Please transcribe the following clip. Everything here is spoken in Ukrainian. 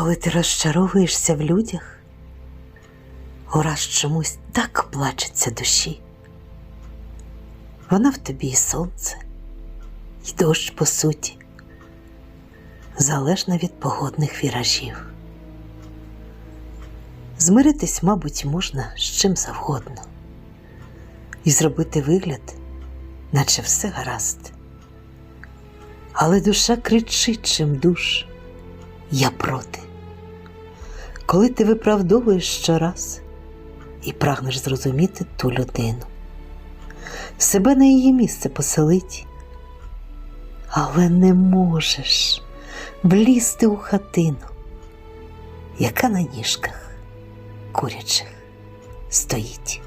Коли ти розчаровуєшся в людях, ураз чомусь так плачеться душі. Вона в тобі і сонце, і дощ по суті, залежна від погодних віражів. Змиритись, мабуть, можна з чим завгодно, і зробити вигляд, наче все гаразд. Але душа кричить чим душ, я проти. Коли ти виправдовуєш щораз і прагнеш зрозуміти ту людину, себе на її місце поселить, але не можеш влізти у хатину, яка на ніжках курячих стоїть.